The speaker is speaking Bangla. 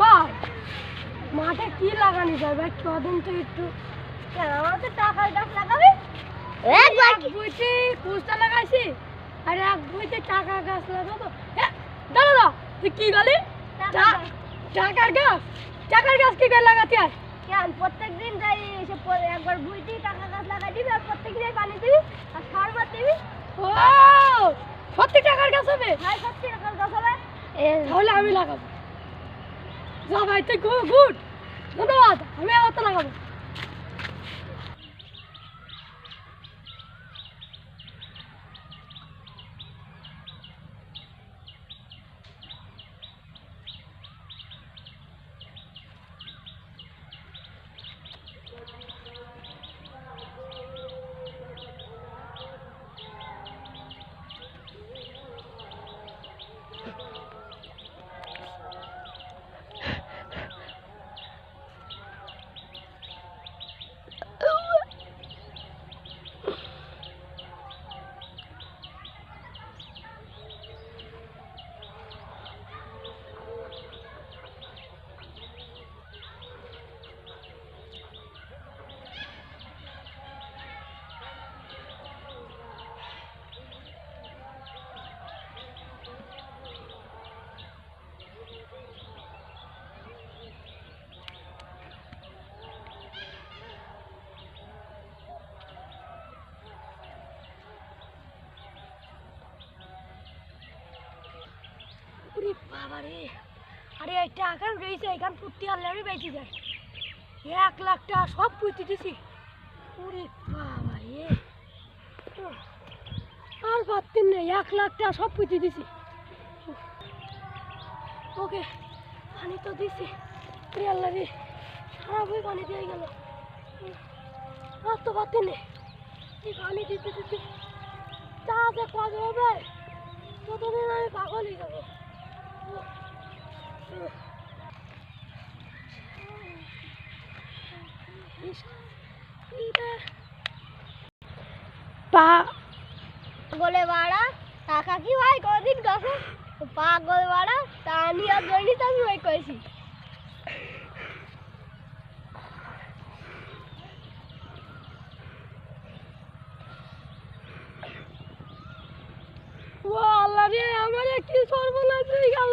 ভাই মাঠে কি লাগানি যায় ভাই? কদিন তো একটু আমার টাকার গাছ লাগাবি? এক বইতে কুচটা লাগাইছি আর এক বইতে টাকা গাছ লাগাবো। দাঁড়া দাঁড়া তুই কি গলি টাকার গাছ। টাকার গাছ কি করে লাগাতে হয়? কেন? প্রত্যেক দিন যাই এসে একবার বুঝতি টাকা গাছ লাগাই দিবি আর প্রত্যেক দিন পানি দিবি আর সার মার দিবি। ও সত্যি টাকার গাছ হবে? ভাই সত্যি টাকার গাছ হবে। তাহলে আমি লাগাবো। ভাই তুই গুড। ওরে বাবা রে আরে এই টাকা রয়েছে, এখান পুঁতি আনলে বেঁচে যায়। এক লাখ টাকা সব পুঁতি দিছি। ওরে বাবা রে আর পারতেন না এক লাখ টাকা সব পুঁতি দিছি। ওকে, পানি তো দিছি। আল্লাহ রে খারাপ হয়ে পানি দিয়ে গেল। আর তো পারতেন না এই পানি দিতে দিতে চা যে কাজ হবে ততদিন আমি পাগল হয়ে যাব। পা পাগলে বাড়া, টাকা কি ভাই? কদিন গাছ পাগল বাড়া, তা নিয়ে জন্যই তো আমি ওই কয়েছি ও আল্লাহ রে আমার কি সর্বনাশ হয়ে গেল